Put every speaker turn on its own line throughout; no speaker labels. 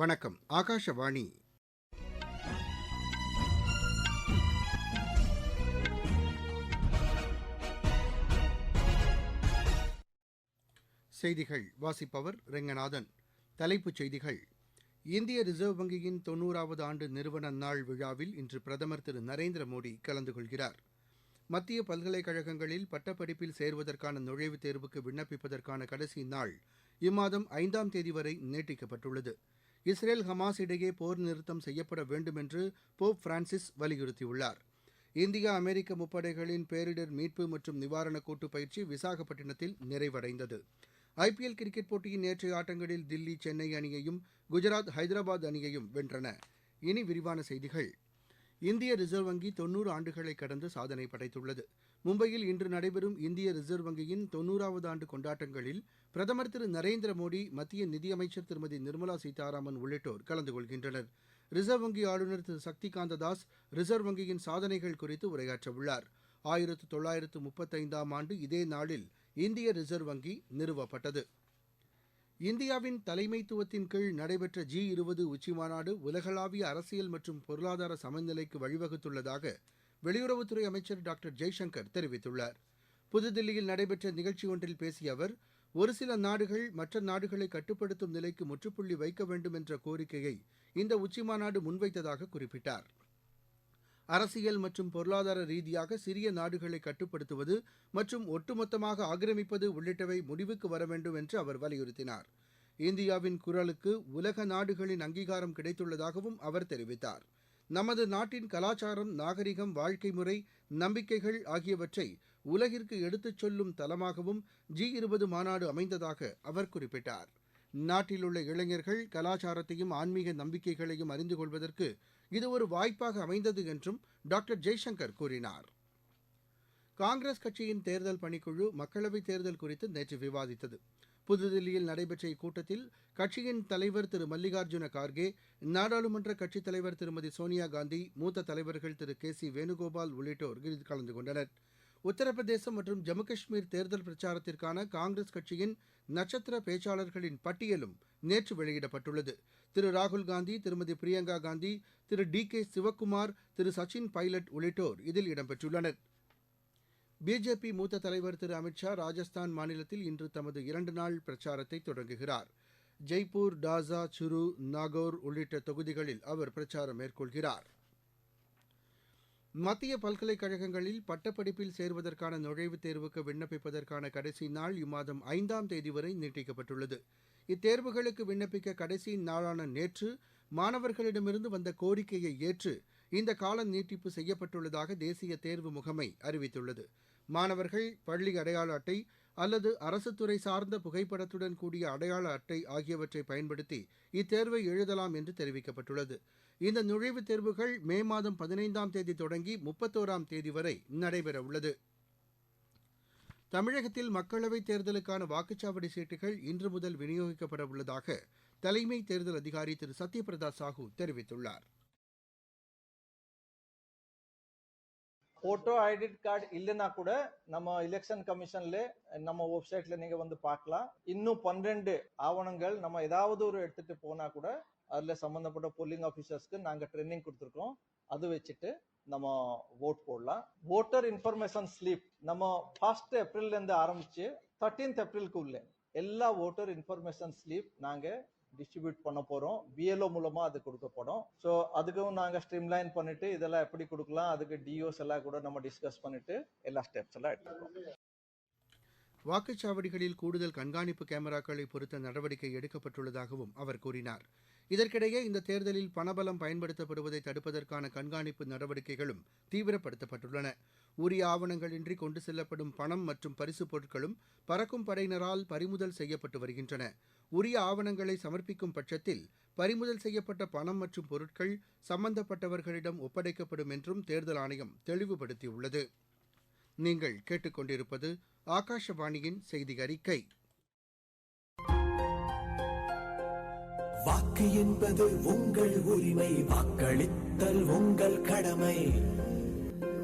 வணக்கம் ஆகாஷவாணி செய்திகள் வாசிப்பவர் ரெங்கநாதன் தலைப்புச் செய்திகள் இந்திய ரிசர்வ் வங்கியின் தொன்னூறாவது ஆண்டு நிறுவன நாள் விழாவில் இன்று பிரதமர் திரு நரேந்திர மோடி கலந்து கொள்கிறார் மத்திய பல்கலைக்கழகங்களில் பட்டப்படிப்பில் சேர்வதற்கான நுழைவுத் தேர்வுக்கு விண்ணப்பிப்பதற்கான கடைசி நாள் இம்மாதம் ஐந்தாம் தேதி வரை நீட்டிக்கப்பட்டுள்ளது இஸ்ரேல் ஹமாஸ் இடையே போர் நிறுத்தம் செய்யப்பட வேண்டும் என்று போப் பிரான்சிஸ் வலியுறுத்தியுள்ளார் இந்தியா அமெரிக்க முப்படைகளின் பேரிடர் மீட்பு மற்றும் நிவாரண கூட்டு பயிற்சி விசாகப்பட்டினத்தில் நிறைவடைந்தது ஐபிஎல் கிரிக்கெட் போட்டியின் நேற்றைய ஆட்டங்களில் தில்லி சென்னை அணியையும் குஜராத் ஹைதராபாத் அணியையும் வென்றன இனி விரிவான செய்திகள் இந்திய ரிசர்வ் வங்கி தொன்னூறு ஆண்டுகளை கடந்து சாதனை படைத்துள்ளது மும்பையில் இன்று நடைபெறும் இந்திய ரிசர்வ் வங்கியின் தொன்னூறாவது ஆண்டு கொண்டாட்டங்களில் பிரதமர் திரு நரேந்திர மோடி மத்திய நிதியமைச்சர் திருமதி நிர்மலா சீதாராமன் உள்ளிட்டோர் கலந்து கொள்கின்றனர் ரிசர்வ் வங்கி ஆளுநர் திரு சக்திகாந்த தாஸ் ரிசர்வ் வங்கியின் சாதனைகள் குறித்து உரையாற்றவுள்ளார் ஆயிரத்து தொள்ளாயிரத்து முப்பத்தைந்தாம் ஆண்டு இதே நாளில் இந்திய ரிசர்வ் வங்கி நிறுவப்பட்டது இந்தியாவின் தலைமைத்துவத்தின் கீழ் நடைபெற்ற ஜி இருபது உச்சிமாநாடு உலகளாவிய அரசியல் மற்றும் பொருளாதார சமநிலைக்கு வழிவகுத்துள்ளதாக வெளியுறவுத்துறை அமைச்சர் டாக்டர் ஜெய்சங்கர் தெரிவித்துள்ளார் புதுதில்லியில் நடைபெற்ற நிகழ்ச்சி ஒன்றில் பேசிய அவர் ஒரு சில நாடுகள் மற்ற நாடுகளை கட்டுப்படுத்தும் நிலைக்கு முற்றுப்புள்ளி வைக்க வேண்டும் என்ற கோரிக்கையை இந்த உச்சிமாநாடு முன்வைத்ததாக குறிப்பிட்டார் அரசியல் மற்றும் பொருளாதார ரீதியாக சிறிய நாடுகளை கட்டுப்படுத்துவது மற்றும் ஒட்டுமொத்தமாக ஆக்கிரமிப்பது உள்ளிட்டவை முடிவுக்கு வர வேண்டும் என்று அவர் வலியுறுத்தினார் இந்தியாவின் குரலுக்கு உலக நாடுகளின் அங்கீகாரம் கிடைத்துள்ளதாகவும் அவர் தெரிவித்தாா் நமது நாட்டின் கலாச்சாரம் நாகரிகம் வாழ்க்கை முறை நம்பிக்கைகள் ஆகியவற்றை உலகிற்கு எடுத்துச் சொல்லும் தலமாகவும் ஜி இருபது மாநாடு அமைந்ததாக அவர் குறிப்பிட்டார் நாட்டில் உள்ள இளைஞர்கள் கலாச்சாரத்தையும் ஆன்மீக நம்பிக்கைகளையும் அறிந்து கொள்வதற்கு இது ஒரு வாய்ப்பாக அமைந்தது என்றும் டாக்டர் ஜெய்சங்கர் கூறினார் காங்கிரஸ் கட்சியின் தேர்தல் பணிக்குழு மக்களவைத் தேர்தல் குறித்து நேற்று விவாதித்தது புதுதில்லியில் நடைபெற்ற இக்கூட்டத்தில் கட்சியின் தலைவர் திரு மல்லிகார்ஜுன கார்கே நாடாளுமன்ற கட்சித் தலைவர் திருமதி சோனியா காந்தி மூத்த தலைவர்கள் திரு கே சி வேணுகோபால் உள்ளிட்டோர் இதில் கலந்து கொண்டனர் உத்தரப்பிரதேசம் மற்றும் ஜம்மு காஷ்மீர் தேர்தல் பிரச்சாரத்திற்கான காங்கிரஸ் கட்சியின் நட்சத்திர பேச்சாளர்களின் பட்டியலும் நேற்று வெளியிடப்பட்டுள்ளது திரு ராகுல் காந்தி திருமதி பிரியங்கா காந்தி திரு டி கே சிவக்குமார் திரு சச்சின் பைலட் உள்ளிட்டோர் இதில் இடம்பெற்றுள்ளனா் பிஜேபி மூத்த தலைவர் திரு அமித் ஷா ராஜஸ்தான் மாநிலத்தில் இன்று தமது இரண்டு நாள் பிரச்சாரத்தை தொடங்குகிறார் ஜெய்ப்பூர் டாசா சுரு நாகோர் உள்ளிட்ட தொகுதிகளில் அவர் பிரச்சாரம் மேற்கொள்கிறார் மத்திய பல்கலைக்கழகங்களில் பட்டப்படிப்பில் சேர்வதற்கான நுழைவுத் தேர்வுக்கு விண்ணப்பிப்பதற்கான கடைசி நாள் இம்மாதம் ஐந்தாம் தேதி வரை நீட்டிக்கப்பட்டுள்ளது இத்தேர்வுகளுக்கு விண்ணப்பிக்க கடைசி நாளான நேற்று மாணவர்களிடமிருந்து வந்த கோரிக்கையை ஏற்று இந்த கால நீட்டிப்பு செய்யப்பட்டுள்ளதாக தேசிய தேர்வு முகமை அறிவித்துள்ளது மாணவர்கள் பள்ளி அடையாள அட்டை அல்லது அரசுத்துறை சார்ந்த புகைப்படத்துடன் கூடிய அடையாள அட்டை ஆகியவற்றை பயன்படுத்தி இத்தேர்வை எழுதலாம் என்று தெரிவிக்கப்பட்டுள்ளது இந்த நுழைவுத் தேர்வுகள் மே மாதம் பதினைந்தாம் தேதி தொடங்கி முப்பத்தோராம் தேதி வரை நடைபெறவுள்ளது தமிழகத்தில் மக்களவைத் தேர்தலுக்கான வாக்குச்சாவடி சீட்டுகள் இன்று முதல் விநியோகிக்கப்பட உள்ளதாக தலைமை தேர்தல் அதிகாரி திரு சத்யபிரதா சாஹூ தெரிவித்துள்ளாா்
போட்டோ ஐடி கார்டு இல்லைன்னா கூட நம்ம எலெக்ஷன் கமிஷன்ல நம்ம வெப்சைட்ல நீங்க வந்து பார்க்கலாம் இன்னும் பன்னிரெண்டு ஆவணங்கள் நம்ம ஏதாவது ஒரு எடுத்துட்டு போனா கூட அதுல சம்பந்தப்பட்ட போலிங் ஆஃபீஸர்ஸ்க்கு நாங்க ட்ரைனிங் கொடுத்துருக்கோம் அது வச்சுட்டு நம்ம ஓட் போடலாம் ஓட்டர் இன்ஃபர்மேஷன் ஸ்லிப் நம்ம ஃபர்ஸ்ட் ஏப்ரல்ல இருந்து ஆரம்பிச்சு தேர்டீன்த் ஏப்ரலுக்கு உள்ள எல்லா ஓட்டர் இன்ஃபர்மேஷன் ஸ்லிப் நாங்க டிஸ்ட்ரிபியூட் பண்ண போறோம் பிஎல்ஓ மூலமா அது கொடுக்க போகிறோம் ஸோ அதுக்கும் நாங்கள் ஸ்ட்ரீம்லைன் பண்ணிட்டு இதெல்லாம் எப்படி கொடுக்கலாம் அதுக்கு டிஓஸ் எல்லாம் கூட நம்ம டிஸ்கஸ் பண்ணிட்டு எல்லா ஸ்டெப்ஸ் எல்லாம் எடுத்துருக்கோம்
வாக்குச்சாவடிகளில் கூடுதல் கண்காணிப்பு கேமராக்களை பொறுத்த நடவடிக்கை எடுக்கப்பட்டுள்ளதாகவும் அவர் கூறினார் இதற்கிடையே இந்த தேர்தலில் பணபலம் பயன்படுத்தப்படுவதை தடுப்பதற்கான கண்காணிப்பு நடவடிக்கைகளும் தீவிரப்படுத்தப்பட்டுள்ளன உரிய ஆவணங்களின்றி கொண்டு செல்லப்படும் பணம் மற்றும் பரிசுப் பொருட்களும் பறக்கும் படையினரால் பறிமுதல் செய்யப்பட்டு வருகின்றன உரிய ஆவணங்களை சமர்ப்பிக்கும் பட்சத்தில் பறிமுதல் செய்யப்பட்ட பணம் மற்றும் பொருட்கள் சம்பந்தப்பட்டவர்களிடம் ஒப்படைக்கப்படும் என்றும் தேர்தல் ஆணையம் தெளிவுபடுத்தியுள்ளது நீங்கள் கேட்டுக்கொண்டிருப்பது ஆகாஷவாணியின் செய்தி அறிக்கை வாக்கு என்பது உங்கள் உரிமை வாக்களித்தல் உங்கள் கடமை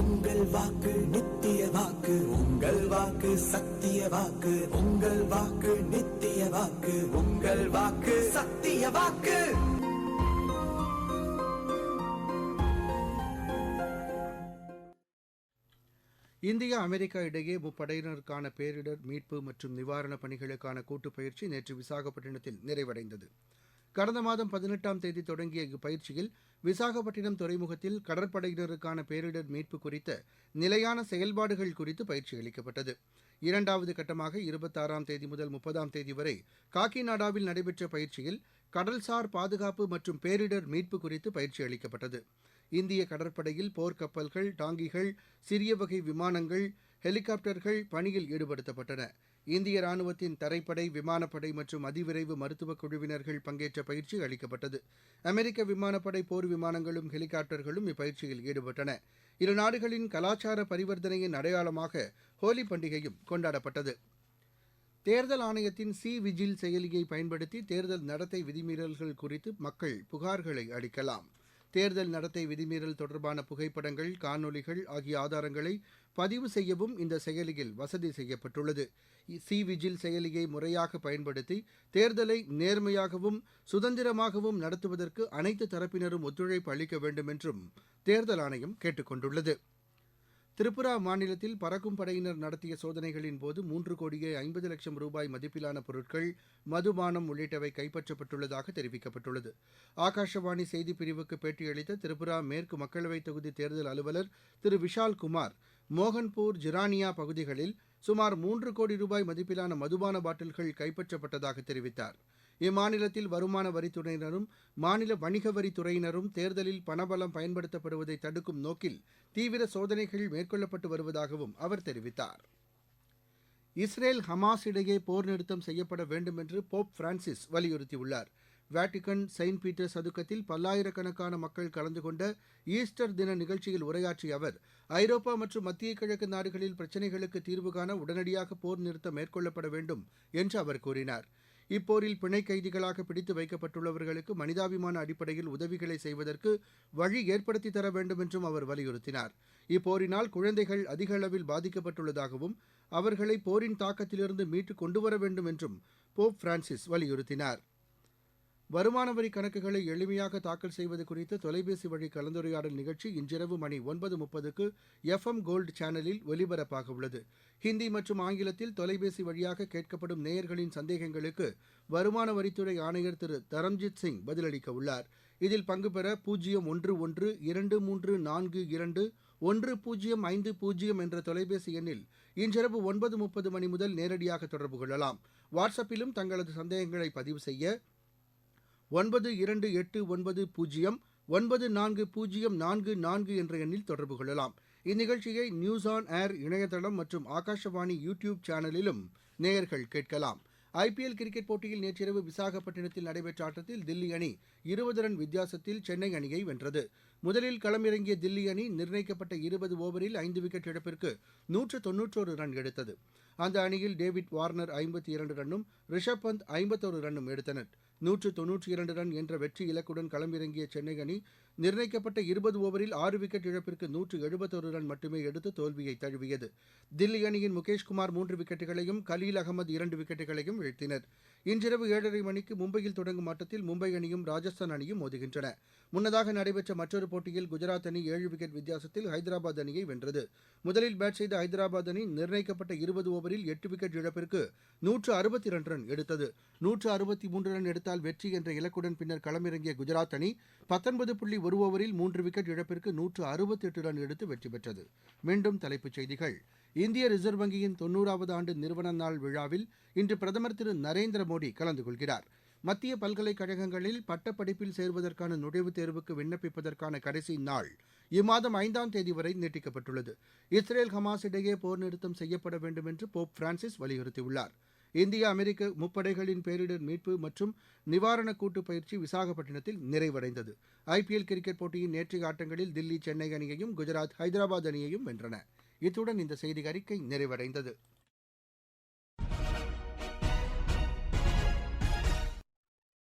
உங்கள் வாக்கு நித்திய வாக்கு உங்கள் வாக்கு சத்திய வாக்கு உங்கள் வாக்கு நித்திய வாக்கு உங்கள் வாக்கு சத்திய வாக்கு இந்தியா அமெரிக்கா இடையே முப்படையினருக்கான பேரிடர் மீட்பு மற்றும் நிவாரணப் பணிகளுக்கான கூட்டுப் பயிற்சி நேற்று விசாகப்பட்டினத்தில் நிறைவடைந்தது கடந்த மாதம் பதினெட்டாம் தேதி தொடங்கிய இப்பயிற்சியில் விசாகப்பட்டினம் துறைமுகத்தில் கடற்படையினருக்கான பேரிடர் மீட்பு குறித்த நிலையான செயல்பாடுகள் குறித்து பயிற்சி அளிக்கப்பட்டது இரண்டாவது கட்டமாக இருபத்தாறாம் தேதி முதல் முப்பதாம் தேதி வரை காக்கிநாடாவில் நடைபெற்ற பயிற்சியில் கடல்சார் பாதுகாப்பு மற்றும் பேரிடர் மீட்பு குறித்து பயிற்சி அளிக்கப்பட்டது இந்திய கடற்படையில் போர்க்கப்பல்கள் டாங்கிகள் சிறிய வகை விமானங்கள் ஹெலிகாப்டர்கள் பணியில் ஈடுபடுத்தப்பட்டன இந்திய ராணுவத்தின் தரைப்படை விமானப்படை மற்றும் அதிவிரைவு மருத்துவக் குழுவினர்கள் பங்கேற்ற பயிற்சி அளிக்கப்பட்டது அமெரிக்க விமானப்படை போர் விமானங்களும் ஹெலிகாப்டர்களும் இப்பயிற்சியில் ஈடுபட்டன இரு நாடுகளின் கலாச்சார பரிவர்த்தனையின் அடையாளமாக ஹோலி பண்டிகையும் கொண்டாடப்பட்டது தேர்தல் ஆணையத்தின் சி விஜில் செயலியை பயன்படுத்தி தேர்தல் நடத்தை விதிமீறல்கள் குறித்து மக்கள் புகார்களை அளிக்கலாம் தேர்தல் நடத்தை விதிமீறல் தொடர்பான புகைப்படங்கள் காணொலிகள் ஆகிய ஆதாரங்களை பதிவு செய்யவும் இந்த செயலியில் வசதி செய்யப்பட்டுள்ளது சி விஜில் செயலியை முறையாக பயன்படுத்தி தேர்தலை நேர்மையாகவும் சுதந்திரமாகவும் நடத்துவதற்கு அனைத்து தரப்பினரும் ஒத்துழைப்பு அளிக்க வேண்டும் என்றும் தேர்தல் ஆணையம் கேட்டுக் கொண்டுள்ளது திரிபுரா மாநிலத்தில் பறக்கும் படையினர் நடத்திய சோதனைகளின் போது மூன்று கோடியே ஐம்பது லட்சம் ரூபாய் மதிப்பிலான பொருட்கள் மதுபானம் உள்ளிட்டவை கைப்பற்றப்பட்டுள்ளதாக தெரிவிக்கப்பட்டுள்ளது ஆகாஷவாணி செய்திப்பிரிவுக்கு பேட்டியளித்த திரிபுரா மேற்கு மக்களவைத் தொகுதி தேர்தல் அலுவலர் திரு விஷால் குமார் மோகன்பூர் ஜிரானியா பகுதிகளில் சுமார் மூன்று கோடி ரூபாய் மதிப்பிலான மதுபான பாட்டில்கள் கைப்பற்றப்பட்டதாக தெரிவித்தார் இம்மாநிலத்தில் வருமான வரித்துறையினரும் மாநில வணிக வரித்துறையினரும் தேர்தலில் பணபலம் பயன்படுத்தப்படுவதை தடுக்கும் நோக்கில் தீவிர சோதனைகள் மேற்கொள்ளப்பட்டு வருவதாகவும் அவர் தெரிவித்தார் இஸ்ரேல் ஹமாஸ் இடையே போர் நிறுத்தம் செய்யப்பட வேண்டும் என்று போப் பிரான்சிஸ் வலியுறுத்தியுள்ளார் வேட்டிகன் செயின்ட் பீட்டர்ஸ் சதுக்கத்தில் பல்லாயிரக்கணக்கான மக்கள் கலந்து கொண்ட ஈஸ்டர் தின நிகழ்ச்சியில் உரையாற்றிய அவர் ஐரோப்பா மற்றும் மத்திய கிழக்கு நாடுகளில் பிரச்சினைகளுக்கு தீர்வு காண உடனடியாக போர் நிறுத்தம் மேற்கொள்ளப்பட வேண்டும் என்று அவர் கூறினார் இப்போரில் பிணை கைதிகளாக பிடித்து வைக்கப்பட்டுள்ளவர்களுக்கு மனிதாபிமான அடிப்படையில் உதவிகளை செய்வதற்கு வழி ஏற்படுத்தி தர வேண்டும் என்றும் அவர் வலியுறுத்தினார் இப்போரினால் குழந்தைகள் அதிக அளவில் பாதிக்கப்பட்டுள்ளதாகவும் அவர்களை போரின் தாக்கத்திலிருந்து மீட்டு கொண்டுவர வேண்டும் என்றும் போப் பிரான்சிஸ் வலியுறுத்தினார் வருமான வரி கணக்குகளை எளிமையாக தாக்கல் செய்வது குறித்து தொலைபேசி வழி கலந்துரையாடல் நிகழ்ச்சி இன்றிரவு மணி ஒன்பது முப்பதுக்கு எஃப் எம் கோல்டு சேனலில் ஒலிபரப்பாக உள்ளது ஹிந்தி மற்றும் ஆங்கிலத்தில் தொலைபேசி வழியாக கேட்கப்படும் நேயர்களின் சந்தேகங்களுக்கு வருமான வரித்துறை ஆணையர் திரு தரம்ஜித் சிங் பதிலளிக்க உள்ளார் இதில் பங்கு பெற பூஜ்ஜியம் ஒன்று ஒன்று இரண்டு மூன்று நான்கு இரண்டு ஒன்று பூஜ்ஜியம் ஐந்து பூஜ்ஜியம் என்ற தொலைபேசி எண்ணில் இன்றிரவு ஒன்பது முப்பது மணி முதல் நேரடியாக தொடர்பு கொள்ளலாம் வாட்ஸ்அப்பிலும் தங்களது சந்தேகங்களை பதிவு செய்ய ஒன்பது இரண்டு எட்டு ஒன்பது பூஜ்ஜியம் ஒன்பது நான்கு பூஜ்ஜியம் நான்கு நான்கு என்ற எண்ணில் தொடர்பு கொள்ளலாம் இந்நிகழ்ச்சியை நியூஸ் ஆன் ஏர் இணையதளம் மற்றும் ஆகாஷவாணி யூ டியூப் சேனலிலும் நேயர்கள் கேட்கலாம் ஐபிஎல் கிரிக்கெட் போட்டியில் நேற்றிரவு விசாகப்பட்டினத்தில் நடைபெற்ற ஆட்டத்தில் தில்லி அணி இருபது ரன் வித்தியாசத்தில் சென்னை அணியை வென்றது முதலில் களமிறங்கிய தில்லி அணி நிர்ணயிக்கப்பட்ட இருபது ஓவரில் ஐந்து விக்கெட் இழப்பிற்கு நூற்று தொன்னூற்றோரு ரன் எடுத்தது அந்த அணியில் டேவிட் வார்னர் ஐம்பத்தி இரண்டு ரன்னும் ரிஷப் பந்த் ஐம்பத்தோரு ரன்னும் எடுத்தனா் நூற்று தொன்னூற்றி இரண்டு ரன் என்ற வெற்றி இலக்குடன் களமிறங்கிய சென்னை அணி நிர்ணயிக்கப்பட்ட இருபது ஓவரில் ஆறு விக்கெட் இழப்பிற்கு நூற்று எழுபத்தொரு ரன் மட்டுமே எடுத்து தோல்வியை தழுவியது தில்லி அணியின் முகேஷ்குமார் மூன்று விக்கெட்டுகளையும் கலீல் அகமது இரண்டு விக்கெட்டுகளையும் வீழ்த்தினர் இன்றிரவு ஏழரை மணிக்கு மும்பையில் தொடங்கும் ஆட்டத்தில் மும்பை அணியும் ராஜஸ்தான் அணியும் மோதுகின்றன முன்னதாக நடைபெற்ற மற்றொரு போட்டியில் குஜராத் அணி ஏழு விக்கெட் வித்தியாசத்தில் ஹைதராபாத் அணியை வென்றது முதலில் பேட் செய்த ஹைதராபாத் அணி நிர்ணயிக்கப்பட்ட இருபது ஓவரில் எட்டு விக்கெட் இழப்பிற்கு நூற்று அறுபத்தி இரண்டு ரன் எடுத்தது நூற்று அறுபத்தி மூன்று ரன் எடுத்தால் வெற்றி என்ற இலக்குடன் பின்னர் களமிறங்கிய குஜராத் அணி பத்தொன்பது புள்ளி ஒரு ஓவரில் மூன்று விக்கெட் இழப்பிற்கு நூற்று அறுபத்தி எட்டு ரன் எடுத்து வெற்றி பெற்றது மீண்டும் தலைப்புச் செய்திகள் இந்திய ரிசர்வ் வங்கியின் தொன்னூறாவது ஆண்டு நிறுவன நாள் விழாவில் இன்று பிரதமர் திரு நரேந்திர மோடி கலந்து கொள்கிறார் மத்திய பல்கலைக்கழகங்களில் பட்டப்படிப்பில் சேர்வதற்கான நுழைவுத் தேர்வுக்கு விண்ணப்பிப்பதற்கான கடைசி நாள் இம்மாதம் ஐந்தாம் தேதி வரை நீட்டிக்கப்பட்டுள்ளது இஸ்ரேல் ஹமாஸ் இடையே போர் நிறுத்தம் செய்யப்பட வேண்டும் என்று போப் பிரான்சிஸ் வலியுறுத்தியுள்ளார் இந்திய அமெரிக்க முப்படைகளின் பேரிடர் மீட்பு மற்றும் நிவாரண கூட்டு பயிற்சி விசாகப்பட்டினத்தில் நிறைவடைந்தது ஐபிஎல் கிரிக்கெட் போட்டியின் நேற்றைய ஆட்டங்களில் தில்லி சென்னை அணியையும் குஜராத் ஹைதராபாத் அணியையும் வென்றன இத்துடன் இந்த அறிக்கை நிறைவடைந்தது